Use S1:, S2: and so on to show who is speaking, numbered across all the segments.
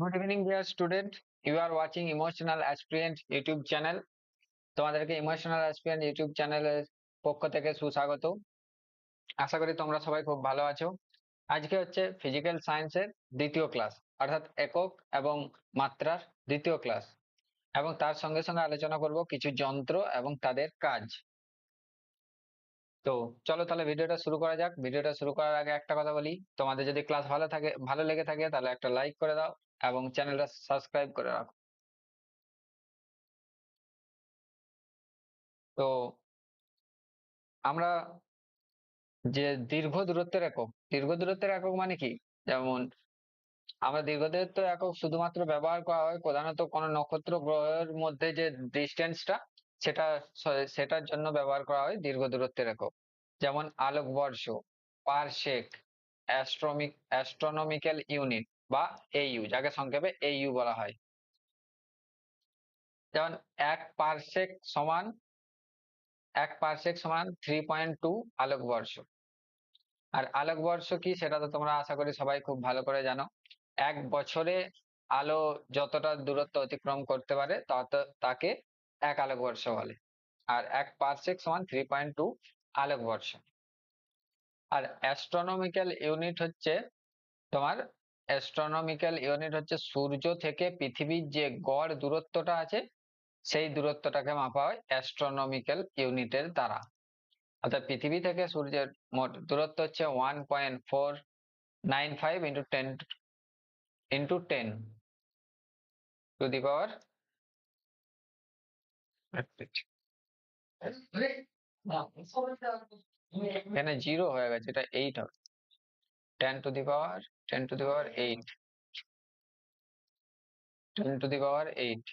S1: Good evening dear student you are watching emotional aspirant YouTube channel তোমাদেরকে emotional aspirant YouTube চ্যানেলের পক্ষ থেকে সুস্বাগত। আশা করি তোমরা সবাই খুব ভালো আছো। আজকে হচ্ছে ফিজিক্যাল সায়েন্সের দ্বিতীয় ক্লাস অর্থাৎ একক এবং মাত্রার দ্বিতীয় ক্লাস এবং তার সঙ্গে সঙ্গে আলোচনা করব কিছু যন্ত্র এবং তাদের কাজ। তো চলো তাহলে ভিডিওটা শুরু করা যাক। ভিডিওটা শুরু করার আগে একটা কথা বলি। তোমাদের যদি ক্লাস ভালো থাকে, ভালো লেগে থাকে, তাহলে একটা লাইক করে দাও। এবং চ্যানেলটা সাবস্ক্রাইব করে রাখো। তো আমরা যে দীর্ঘ দূরত্বের একক, দীর্ঘ দূরত্বের একক মানে কি? যেমন আমরা দীর্ঘ দূরত্ব একক শুধুমাত্র ব্যবহার করা হয় প্রধানত কোনো নক্ষত্র গ্রহের মধ্যে যে ডিস্টেন্সটা সেটা সেটার জন্য ব্যবহার করা হয় দীর্ঘ দূরত্বের একক। যেমন আলোকবর্ষ পারসেক অ্যাস্ট্রোমিক অ্যাস্ট্রোনমিক্যাল ইউনিট বা এইউ যাকে সংক্ষেপে এইউ বলা হয়। যেমন এক পারসেক সমান, এক পারসেক সমান থ্রি পয়েন্ট টু আলোকবর্ষ। আর আলোকবর্ষ কি সেটা তো তোমরা আশা করি সবাই খুব ভালো করে জানো। এক বছরে আলো যতটা দূরত্ব অতিক্রম করতে পারে তত, তাকে এক আলোকবর্ষ বলে। আর এক পারসেক সমান থ্রি পয়েন্ট টু আলোকবর্ষ। আর অ্যাস্ট্রোনমিক্যাল ইউনিট হচ্ছে তোমার অ্যাস্ট্রোনমিক্যাল ইউনিট হচ্ছে সূর্য থেকে পৃথিবীর যে গড় দূরত্বটা আছে সেই দূরত্বটাকে মাপা হয় অ্যাস্ট্রোনমিক্যাল ইউনিটের দ্বারা। অর্থাৎ পৃথিবী থেকে সূর্যের মোট দূরত্ব হচ্ছে one point four nine five into ten into ten to the power এখানে জিরো হয়ে গেছে এটা এইট হবে। Ten to the power ten to the power eight ten to the power eight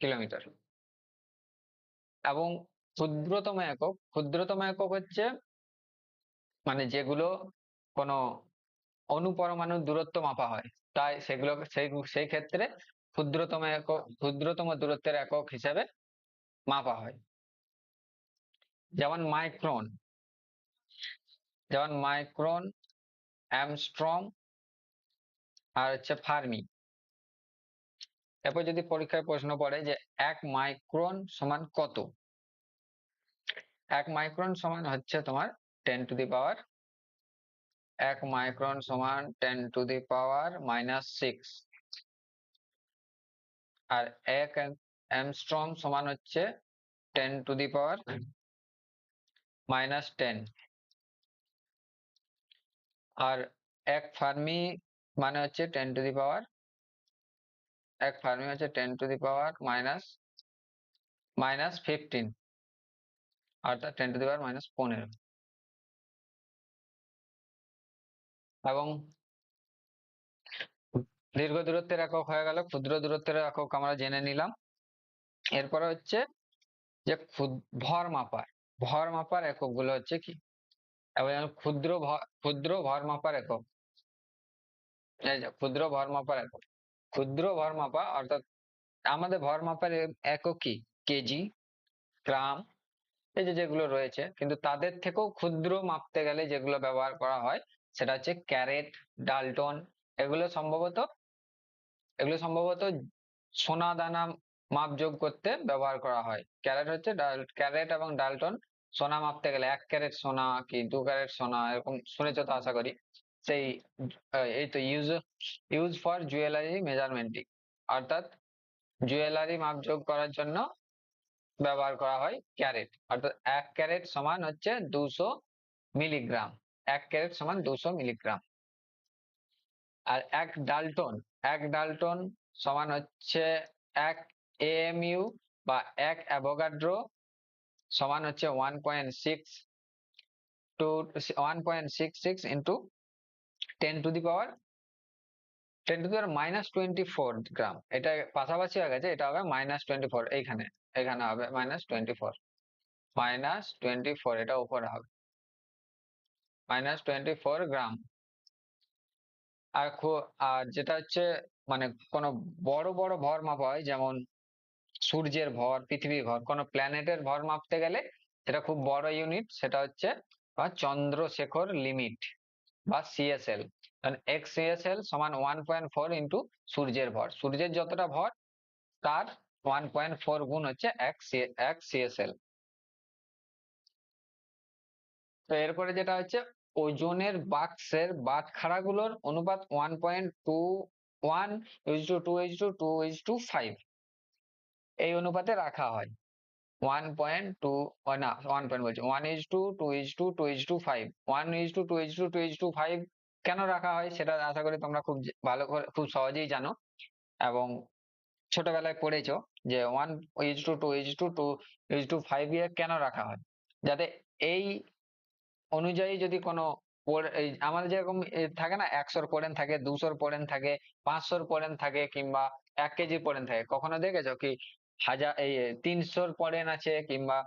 S1: kilometre এবং ক্ষুদ্রতম একক ক্ষুদ্রতম একক হচ্ছে মানে যেগুলো কোনো অনুপরমাণুর দূরত্ব মাপা হয়। তাই সেগুলো, সেই সেই ক্ষেত্রে ক্ষুদ্রতম একক, ক্ষুদ্রতম দূরত্বের একক হিসেবে মাপা হয়। যেমন মাইক্রন যেমন মাইক্রন অ্যামস্ট্রং আর হচ্ছে ফার্মি এরপর যদি পরীক্ষায় প্রশ্ন পড়ে যে এক মাইক্রন সমান কত? এক মাইক্রন সমান হচ্ছে তোমার টেন টু দি পাওয়ার এক মাইক্রন সমান ten to the power minus six আর এক অ্যামস্ট্রং সমান হচ্ছে ten to the power minus ten আর এক ফার্মি মানে হচ্ছে টেন টু দি পাওয়ার, এক ফার্মি হচ্ছে ten to the power minus minus fifteen, অর্থাৎ ten to the power minus পনেরো। এবং দীর্ঘ দূরত্বের একক হয়ে গেল, ক্ষুদ্র দূরত্বের একক আমরা জেনে নিলাম। এরপরে হচ্ছে যে ভর মাপার ভর মাপার এককগুলো হচ্ছে কি? এবং ক্ষুদ্র ক্ষুদ্র ভর মাপার একক। এই যে ক্ষুদ্র ভর মাপার একক। ক্ষুদ্র ভর মাপা অর্থাৎ আমাদের ভর মাপার একক কি? কেজি, গ্রাম, এই যে যেগুলো রয়েছে। কিন্তু তাদের থেকেও ক্ষুদ্র মাপতে গেলে যেগুলো ব্যবহার করা হয়, সেটা হচ্ছে ক্যারেট, ডালটন, এগুলো সম্ভবত এগুলো সম্ভবত সোনা দানা মাপযোগ করতে ব্যবহার করা হয়। ক্যারেট হচ্ছে ক্যারেট এবং ডালটন সোনা মাপতে গেলে এক ক্যারেট সোনা কি দু ক্যারেট সোনা এরকম শুনেছো তো আশা করি? সেই এই তো use use for jewellery measurementing অর্থাৎ জুয়েলারি মাপযোগ করার জন্য ব্যবহার করা হয় ক্যারেট। অর্থাৎ এক ক্যারেট সমান হচ্ছে দুশো মিলিগ্রাম। এক ক্যারেট সমান দুশো মিলিগ্রাম। আর এক ডালটন এক ডালটন সমান হচ্ছে এক এএমইউ বা এক অ্যাভোগাড্রো সমান হচ্ছে one point six two one point six six into ten to the power ten to the power minus twenty four gram এটা পাশাপাশি হয়ে গেছে, এটা হবে মাইনাস টোয়েন্টি ফোর এইখানে এখানে হবে minus twenty four minus twenty four এটা উপরে হবে। মাইনাস টোয়েন্টি ফোর গ্রাম আর আর যেটা হচ্ছে মানে কোনো বড় বড় ভর মাপা হয়, যেমন সূর্যের ভর, পৃথিবীর ভর, কোনো প্ল্যানেটের ভর মাপতে গেলে সেটা খুব বড় ইউনিট সেটা হচ্ছে চন্দ্রশেখর লিমিট বা সিএসএল এক্স সিএসএল সমান ওয়ান পয়েন্ট ফোর ইন্টু সূর্যের ভর। সূর্যের যতটা ভর, তার ওয়ান পয়েন্ট ফোর গুণ হচ্ছে এক সিএসএল তো এরপরে যেটা হচ্ছে, ওজনের বাক্সের বাটখারাগুলোর অনুপাত one point two one is two two is two two is two five এই অনুপাতে রাখা হয়। ওয়ান পয়েন্ট টু না ওয়ান পয়েন্ট বলছি। One is two two is two two is two five one is two two is two two is two five কেন রাখা হয় সেটা আশা করি তোমরা খুব ভালো করে, খুব সহজেই জানো। এবং ছোটবেলায় পড়েছো যে one is two two is two two is two five ইয়ে কেন রাখা হয়? যাতে এই অনুযায়ী যদি কোনো আমাদের যেরকম থাকে না, একশোর পড়েন থাকে, দুশোর পড়েন থাকে, পাঁচশোর পড়েন থাকে কিংবা এক কেজি পড়েন থাকে। কখনো দেখেছ কি হাজার, এই তিনশোর পড়েন আছে কিংবা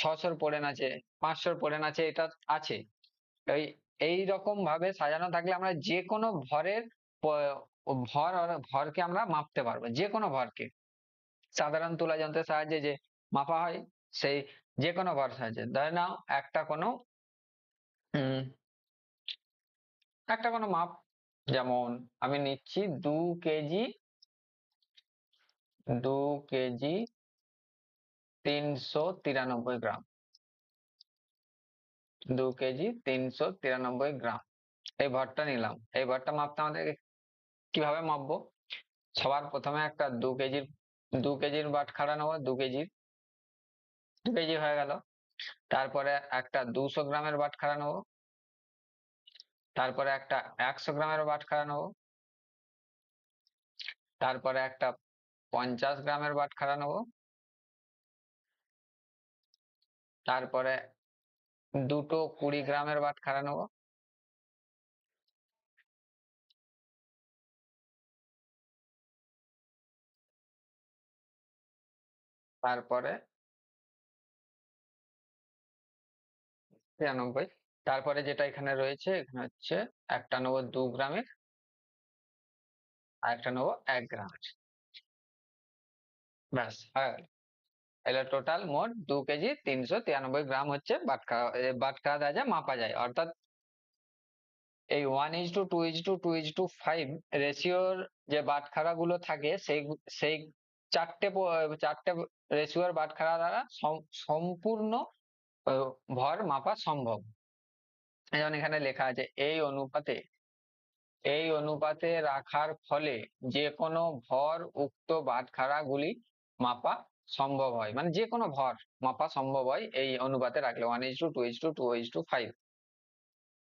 S1: ছশোর পড়েন আছে, পাঁচশোর পড়েন আছে, এটা আছে। এই এই রকম ভাবে সাজানো থাকলে আমরা যে কোনো ভরের ভর ভরকে আমরা মাপতে পারব, যে কোনো ভরকে। সাধারণ তুলা যন্ত্রের সাহায্যে যে মাপা হয়, সেই যে কোনো ভর সাহায্যে। ধরে নাও, একটা কোনো একটা কোনো মাপ, যেমন আমি নিচ্ছি দু কেজি দু কেজি তিনশো তিরানব্বই গ্রাম। দু কেজি তিনশো তিরানব্বই গ্রাম। এই ভরটা নিলাম। এই ভরটা মাপতে আমাদের কীভাবে মাপবো? সবার প্রথমে একটা দু কেজির দু কেজির বাট খাড়া নেব, দু কেজির। দু কেজি হয়ে গেল। তারপরে একটা দুশো গ্রামের বাট খাড়া নেব। তারপরে একটা একশো গ্রামের বাট খাড়া নেব। তারপরে একটা পঞ্চাশ গ্রামের বাটখারা নেব। তারপরে দুটো কুড়ি গ্রামের বাটখারা নেব। তারপরে তিরানব্বই তারপরে যেটা এখানে রয়েছে, এখানে হচ্ছে একটা নেব দু গ্রামের, আর একটা নেব এক গ্রামের। ব্যাস। হয়ে তাহলে টোটাল মোট দু কেজি তিনশো তিরানব্বই গ্রাম হচ্ছে বাটকা দেওয়া যায় মাপা যায়। অর্থাৎ এই one is two two is two two is two five রেশিওর যে বাটখারা গুলো থাকে, সেই সেই চারটে চারটে রেশিওর বাটখারা দ্বারা সম্পূর্ণ ভর মাপা সম্ভব। যেমন এখানে লেখা আছে, এই অনুপাতে এই অনুপাতে রাখার ফলে যে কোনো ভর উক্ত বাটখারা গুলি মাপা সম্ভব হয়। মানে যে কোনো ভর মাপা সম্ভব হয় এই অনুপাতে রাখলে। One is two two is two two is two five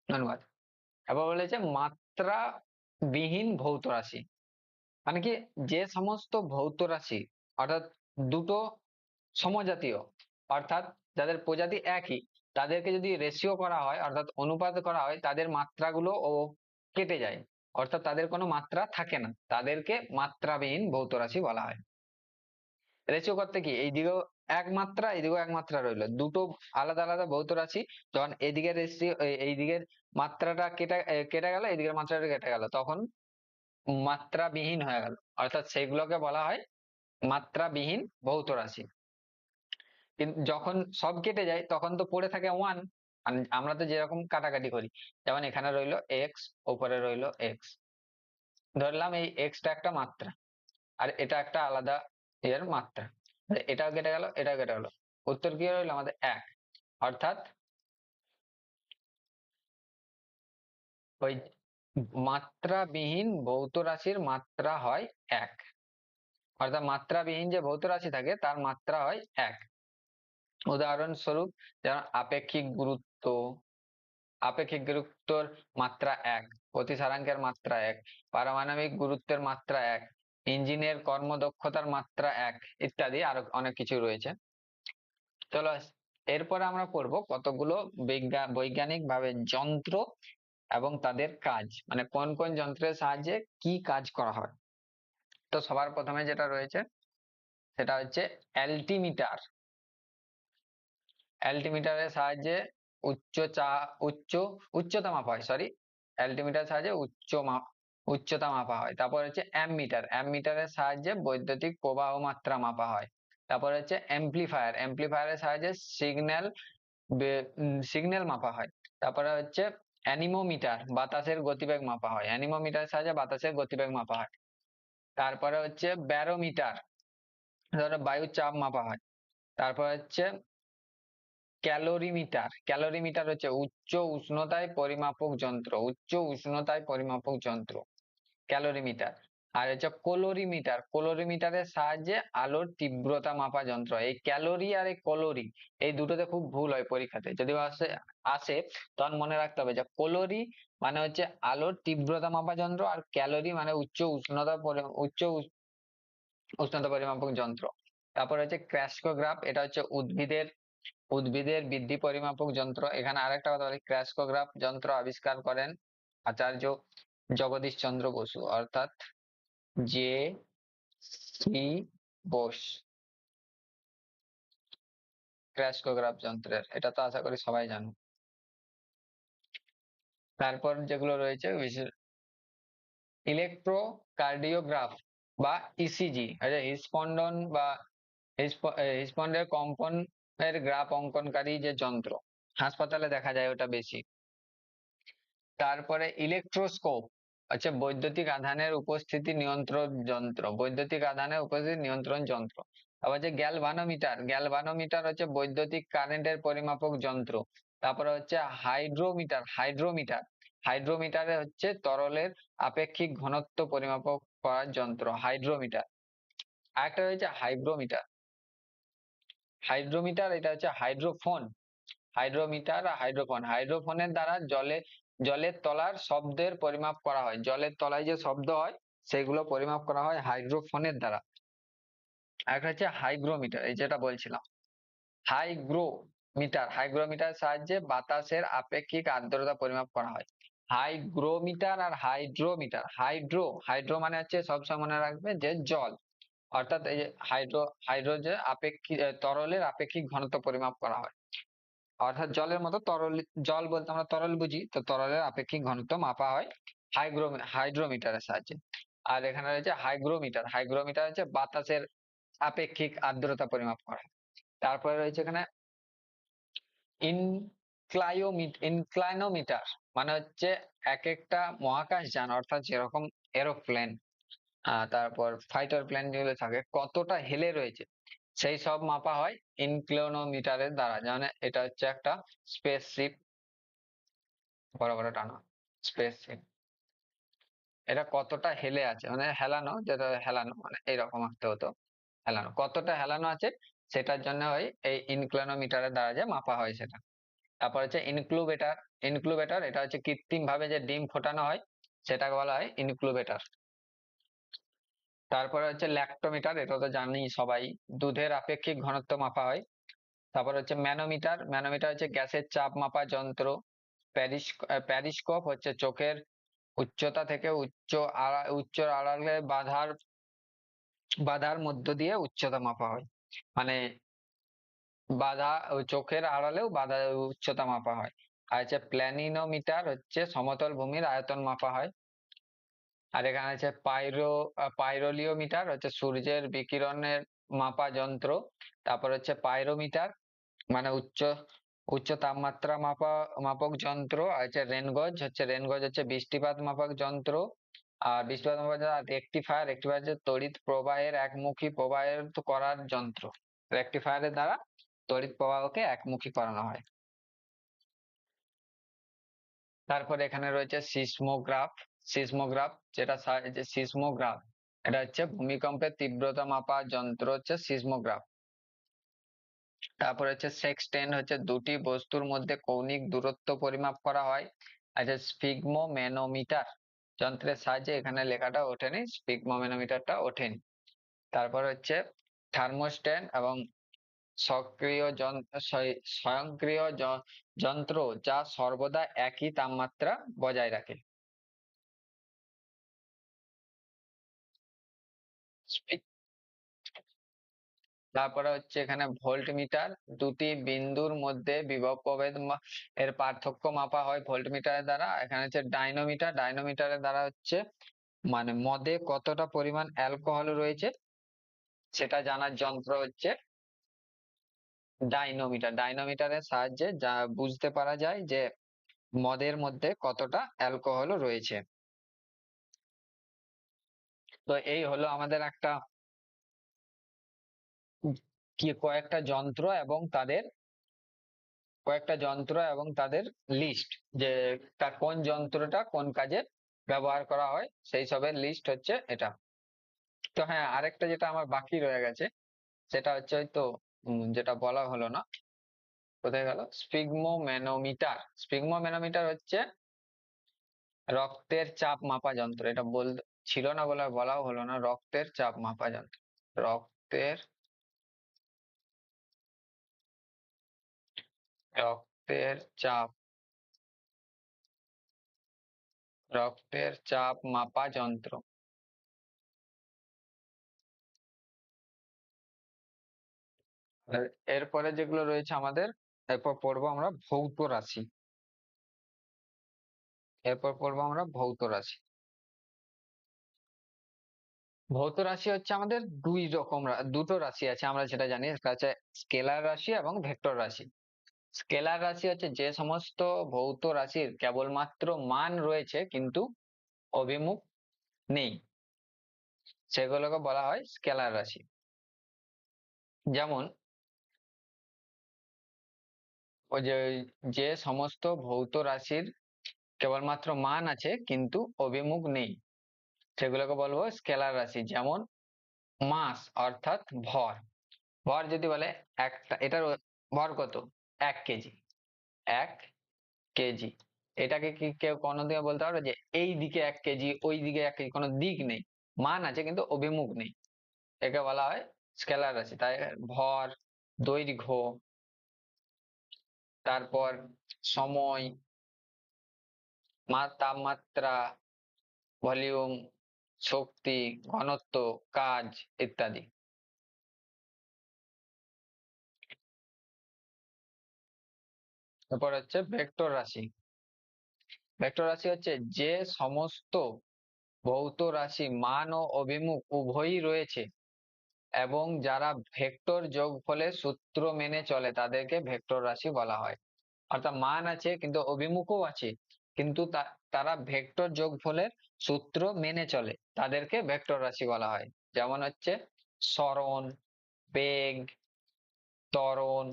S1: অনুপাত। এবার বলেছে মাত্রা বিহীন ভৌত রাশি। মানে কি যে সমস্ত ভৌত রাশি, অর্থাৎ দুটো সমজাতীয়, অর্থাৎ যাদের প্রজাতি একই, তাদেরকে যদি রেশিও করা হয়, অর্থাৎ অনুপাত করা হয়, তাদের মাত্রাগুলো ও কেটে যায়। অর্থাৎ তাদের কোনো মাত্রা থাকে না। তাদেরকে মাত্রাবিহীন ভৌত রাশি বলা হয়। রেশিও করতে কি? এইদিকেও এক মাত্রা এইদিকেও এক মাত্রা রইল। দুটো আলাদা আলাদা ভৌত রাশি যখন এদিকের রেশিও এইদিকের মাত্রাটা কেটে কেটে গেল, এদিকের মাত্রাটা কেটে গেল, তখন মাত্রাবিহীন হয়ে গেল। অর্থাৎ সেগুলোকে বলা হয় মাত্রাবিহীন ভৌত রাশি যখন সব কেটে যায়, তখন তো পড়ে থাকে ওয়ান আমরা তো যেরকম কাটাকাটি করি। যেমন এখানে রইল এক্স ওপরে রইল এক্স ধরলাম এই এক্সটা একটা মাত্রা। আর এটা একটা আলাদা এর মাত্রা। এটাও কেটে গেল, এটাও কেটে গেল। উত্তর কি রইল? আমাদের এক। অর্থাৎ ওই মাত্রাবিহীন ভৌত রাশির মাত্রা হয় এক। অর্থাৎ মাত্রাবিহীন যে ভৌত রাশি থাকে, তার মাত্রা হয় এক। উদাহরণস্বরূপ, যেমন আপেক্ষিক গুরুত্ব, আপেক্ষিক গুরুত্বর মাত্রা এক, অতি প্রতিসারাঙ্কের মাত্রা এক, পারমাণবিক গুরুত্বের মাত্রা এক ইঞ্জিনের কর্মদক্ষতার মাত্রা এক, ইত্যাদি আরও অনেক কিছু রয়েছে। চলো এরপরে আমরা পড়ব কতগুলো বৈজ্ঞানিক ভাবে যন্ত্র এবং তাদের কাজ মানে কোন কোন যন্ত্রের সাহায্যে কি কাজ করা হয়। তো সবার প্রথমে যেটা রয়েছে, সেটা হচ্ছে অ্যালটিমিটার। অ্যালটিমিটারের সাহায্যে উচ্চ চা, উচ্চ উচ্চতা মাপা হয় সরি অ্যালটিমিটার সাহায্যে উচ্চ মাপ উচ্চতা মাপা হয়। তারপর হচ্ছে অ্যামমিটার অ্যামমিটারের সাহায্যে বৈদ্যুতিক প্রবাহ মাত্রা মাপা হয়। তারপর হচ্ছে অ্যাম্পলিফায়ার। অ্যাম্পলিফায়ারের সাহায্যে সিগন্যাল সিগন্যাল মাপা হয়। তারপরে হচ্ছে অ্যানিমোমিটার, বাতাসের গতিবেগ মাপা হয়। অ্যানিমোমিটারের সাহায্যে বাতাসের গতিবেগ মাপা হয়। তারপরে হচ্ছে ব্যারোমিটার, ধরো বায়ুর চাপ মাপা হয়। তারপর হচ্ছে ক্যালোরিমিটার। ক্যালোরিমিটার হচ্ছে উচ্চ উষ্ণতায় পরিমাপক যন্ত্র, উচ্চ উষ্ণতায় পরিমাপক যন্ত্র। ক্যালোরিমিটার। আর হচ্ছে কোলোরিমিটার। কোলোরিমিটারের সাহায্যে আলোর তীব্রতা মাপা যন্ত্র। এই ক্যালোরি আর এই কোলোরি, এই দুটোতে খুব ভুল হয় পরীক্ষাতে। যদি আসে আসে, তখন মনে রাখতে হবে যে কোলোরি মানে হচ্ছে আলোর তীব্রতা মাপা যন্ত্র আর ক্যালোরি মানে উচ্চ উষ্ণতা উচ্চ উষ্ণতা পরিমাপক যন্ত্র। তারপর হচ্ছে ক্র্যাস্কোগ্রাফ, এটা হচ্ছে উদ্ভিদের উদ্ভিদের বৃদ্ধি পরিমাপক যন্ত্র। এখানে আরেকটা কথা বলি, ক্র্যাস্কোগ্রাফ যন্ত্র আবিষ্কার করেন আচার্য জগদীশ চন্দ্র বসু, অর্থাৎ জে সি বোস। ক্র্যাস্কোগ্রাফ যন্ত্রের, এটা তো আশা করি সবাই জানো। তারপর যেগুলো রয়েছে ইলেকট্রোকার্ডিওগ্রাফ বা ইসিজি হিসপন্ডন বা হিসপন্ডের কম্পন এর গ্রাফ অঙ্কনকারী যে যন্ত্র, হাসপাতালে দেখা যায় ওটা বেশি। তারপরে ইলেকট্রোস্কোপ হচ্ছে বৈদ্যুতিক আধানের উপস্থিতি নিয়ন্ত্রণ যন্ত্র, বৈদ্যুতিক আধানের উপস্থিতি নিয়ন্ত্রণ যন্ত্র। আবার যে গ্যালভানোমিটার গ্যালভানোমিটার হচ্ছে বৈদ্যুতিক কারেন্টের পরিমাপক যন্ত্র। তারপরে হচ্ছে হাইড্রোমিটার হাইড্রোমিটার হাইড্রোমিটারে হচ্ছে তরলের আপেক্ষিক ঘনত্ব পরিমাপক করার যন্ত্র হাইড্রোমিটার আরেকটা রয়েছে হাইগ্রোমিটার হাইড্রোমিটার, এটা হচ্ছে হাইড্রোফোন। হাইড্রোমিটার আর হাইড্রোফোন। হাইড্রোফোনের দ্বারা জলে, জলের তলার শব্দের পরিমাপ করা হয়। জলের তলায় যে শব্দ হয়, সেগুলো পরিমাপ করা হয় হাইড্রোফোনের দ্বারা। আরেকটা হচ্ছে হাইগ্রোমিটার, এই যেটা বলছিলাম। হাইগ্রোমিটার হাইগ্রোমিটার সাহায্যে বাতাসের আপেক্ষিক আর্দ্রতা পরিমাপ করা হয়। হাইগ্রোমিটার আর হাইড্রোমিটার, হাইড্রো হাইড্রো মানে হচ্ছে সবসময় মনে রাখবে যে জল। অর্থাৎ এই যে হাইড্রো হাইড্রো যে আপেক্ষিক তরলের আপেক্ষিক ঘনত্ব পরিমাপ করা হয় অর্থাৎ জলের মতো তরল, জল বলতে আমরা তরল বুঝি, তো তরলের আপেক্ষিক ঘনত্ব মাপা হয় হাইগ্রো হাইড্রোমিটারের সাহায্যে আর এখানে রয়েছে হাইগ্রোমিটার হাইগ্রোমিটার হচ্ছে বাতাসের আপেক্ষিক আর্দ্রতা পরিমাপ করা। তারপরে রয়েছে এখানে ইনক্লাইনোমিটার মানে হচ্ছে এক একটা মহাকাশ যান অর্থাৎ যেরকম এরোপ্লেন তারপর ফাইটার প্লেন যেগুলো থাকে, কতটা হেলে রয়েছে, সেই সব মাপা হয় ইনক্লোনোমিটারের দ্বারা। যেমন এটা হচ্ছে একটা স্পেসশিপ বড় বড় টানা স্পেসশিপ এটা কতটা হেলে আছে? মানে হেলানো, যেটা হেলানো মানে এইরকম আঁকতে হতো, হেলানো। কতটা হেলানো আছে, সেটার জন্য ওই, এই ইনক্লোনোমিটারের দ্বারা যে মাপা হয় সেটা। তারপর হচ্ছে ইনক্লুবেটার ইনক্লুবেটার এটা হচ্ছে কৃত্রিম ভাবে যে ডিম ফোটানো হয়, সেটাকে বলা হয় ইনক্লুবেটার তারপরে হচ্ছে ল্যাক্টোমিটার, এটা তো জানি সবাই। দুধের আপেক্ষিক ঘনত্ব মাপা হয়। তারপর হচ্ছে ম্যানোমিটার ম্যানোমিটার হচ্ছে গ্যাসের চাপ মাপা যন্ত্র। প্যারিস প্যারিস্কোপ হচ্ছে চোখের উচ্চতা থেকে উচ্চ আড়া, উচ্চ আড়ালে বাধার বাধার মধ্য দিয়ে উচ্চতা মাপা হয়। মানে বাধা, চোখের আড়ালেও বাধা উচ্চতা মাপা হয়। আর হচ্ছে প্ল্যানিনোমিটার হচ্ছে সমতল ভূমির আয়তন মাপা হয়। আর এখানে আছে পাইরো পাইরোলিওমিটার হচ্ছে সূর্যের বিকিরণের মাপা যন্ত্র। তারপর হচ্ছে পাইরোমিটার মানে উচ্চ উচ্চ তাপমাত্রা মাপা, মাপক যন্ত্র। আর হচ্ছে রেনগজ হচ্ছে রেনগজ হচ্ছে বৃষ্টিপাত মাপক যন্ত্র। আর বৃষ্টিপাত মাপক রেকটিফায়ার রেকটিফায়ার হচ্ছে তড়িৎ প্রবাহের একমুখী প্রবাহিত করার যন্ত্র। রেকটিফায়ারের দ্বারা তড়িৎ প্রবাহকে একমুখী করানো হয়। তারপর এখানে রয়েছে সিসমোগ্রাফ। সিসমোগ্রাফ, যেটা সিসমোগ্রাফ, এটা হচ্ছে ভূমিকম্পের তীব্রতা মাপা যন্ত্র হচ্ছে সিসমোগ্রাফ। তারপর হচ্ছে সেক্সটেন্ট হচ্ছে দুটি বস্তুর মধ্যে কৌণিক দূরত্ব পরিমাপ করা হয় আচ্ছা স্পিগমোম্যানোমিটার যন্ত্রের সাহায্যে এখানে লেখাটা ওঠেনি স্পিগমোম্যানোমিটারটা ওঠেনি। তারপর হচ্ছে থার্মোস্ট্যাট এবং সক্রিয় স্বয়ংক্রিয় যন্ত্র যা সর্বদা একই তাপমাত্রা বজায় রাখে। তারপরে হচ্ছে এখানে ভোল্ট মিটার দুটি বিন্দুর মধ্যে বিভব প্রভেদ এর পার্থক্য মাপা হয় ভোল্ট মিটারের দ্বারা। এখানে হচ্ছে ডাইনোমিটার, ডাইনোমিটারের দ্বারা হচ্ছে মানে মদে কতটা পরিমাণ অ্যালকোহল রয়েছে সেটা জানার যন্ত্র হচ্ছে ডাইনোমিটার। ডাইনোমিটারের সাহায্যে যা বুঝতে পারা যায় যে মদের মধ্যে কতটা অ্যালকোহল রয়েছে। তো এই হলো আমাদের একটা কি, কয়েকটা যন্ত্র এবং তাদের কয়েকটা যন্ত্র এবং তাদের লিস্ট যে তা কোন যন্ত্রটা কোন কাজে ব্যবহার করা হয়, সেই সবের লিস্ট হচ্ছে এটা। তো হ্যাঁ আরেকটা যেটা আমার বাকি রয়ে গেছে, সেটা হচ্ছে হয়তো যেটা বলা হলো না, কোথায় গেল? স্পিগমো ম্যানোমিটার হচ্ছে রক্তের চাপ মাপা যন্ত্র, এটা বল ছিল না বলে বলাও হলো না। রক্তের চাপ মাপা যন্ত্র। রক্তের রক্তের চাপ রক্তের চাপ মাপা যন্ত্র। এরপরে যেগুলো রয়েছে আমাদের, এরপর পড়ব আমরা ভৌত রাশি। এরপর পড়ব আমরা ভৌত রাশি। ভৌত রাশি হচ্ছে আমাদের দুই রকম দুটো রাশি আছে আমরা যেটা জানি, সেটা হচ্ছে স্কেলার রাশি এবং ভেক্টর রাশি। স্কেলার রাশি হচ্ছে যে সমস্ত ভৌত রাশির কেবলমাত্র মান রয়েছে কিন্তু অভিমুখ নেই। সেগুলোকে বলা হয় স্কেলার রাশি। যেমন, ওই যে যে সমস্ত ভৌত রাশির কেবলমাত্র মান আছে কিন্তু অভিমুখ নেই। সেগুলোকে বলব স্কেলার রাশি, যেমন মাস অর্থাৎ ভর। ভর যদি বলে একটা, এটার ভর কত? এক কেজি। এক কেজি। এটাকে কি কেউ কোনোদিনও বলতে পারবে যে এই দিকে এক কেজি, ওই দিকে এক কেজি? কোনো দিক নেই। মান আছে কিন্তু অভিমুখ নেই। একে বলা হয় স্কেলার রাশি। তাই ভর, দৈর্ঘ্য, তারপর সময় তাপমাত্রা, ভলিউম শক্তি, ঘনত্ব, কাজ ইত্যাদি। তারপর হচ্ছে ভেক্টর রাশি। ভেক্টর রাশি হচ্ছে যে সমস্ত ভৌত রাশি, মান ও অভিমুখ উভয়ই রয়েছে এবং যারা ভেক্টর যোগফলের সূত্র মেনে চলে তাদেরকে ভেক্টর রাশি বলা হয়। অর্থাৎ মান আছে, কিন্তু অভিমুখও আছে। কিন্তু তারা ভেক্টর যোগ যোগফলের সূত্র মেনে চলে। তাদেরকে ভেক্টর রাশি বলা হয়। যেমন হচ্ছে সরণ বেগ, ত্বরণ,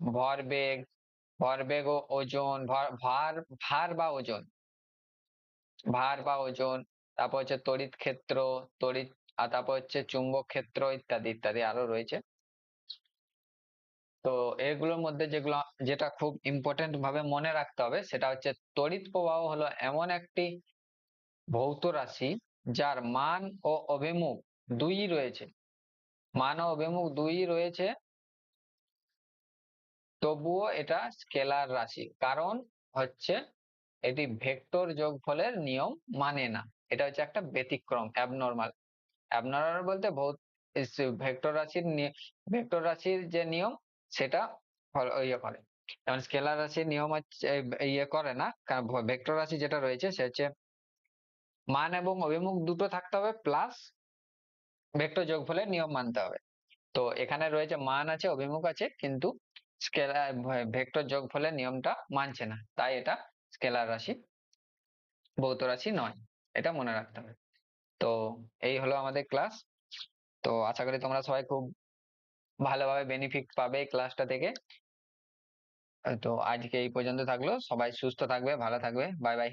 S1: ভরবেগ ভরবেগ ও ওজন, ভার ভার বা ওজন। ভার বা ওজন, তারপর হচ্ছে তড়িৎ ক্ষেত্র, তড়িৎ, আর তারপর হচ্ছে চুম্বক ক্ষেত্র ইত্যাদি ইত্যাদি আরও রয়েছে। তো এগুলোর মধ্যে যেগুলো, যেটা খুব ইম্পর্টেন্ট ভাবে মনে রাখতে হবে, সেটা হচ্ছে তড়িৎ প্রবাহ হলো এমন একটি ভৌত রাশি যার মান ও অভিমুখ দুই রয়েছে। মান ও অভিমুখ দুই রয়েছে। তবুও এটা স্কেলার রাশি, কারণ হচ্ছে এটি ভেক্টর যোগফলের নিয়ম মানে না। এটা হচ্ছে একটা ব্যতিক্রম অ্যাবনর্মাল অ্যাবনর্মাল বলতে ভৌত ভেক্টর রাশির ভেক্টর রাশির যে নিয়ম, সেটা ইয়ে করে। যেমন স্কেলার রাশির নিয়ম হচ্ছে ইয়ে করে না কারণ ভেক্টর রাশি যেটা রয়েছে, সে হচ্ছে মান এবং অভিমুখ দুটো থাকতে হবে প্লাস ভেক্টর যোগফলের নিয়ম মানতে হবে। তো এখানে রয়েছে মান আছে, অভিমুখ আছে, কিন্তু স্কেলার ভেক্টর যোগফলের নিয়মটা মানছে না। তাই এটা স্কেলার রাশি, ভৌত রাশি নয়, এটা মনে রাখতে হবে। তো এই হলো আমাদের ক্লাস তো আশা করি তোমরা সবাই খুব ভালোভাবে বেনিফিট পাবে ক্লাসটা থেকে। তো আজকে এই পর্যন্ত থাকল। সবাই সুস্থ থাকবে, ভালো থাকবে। Bye bye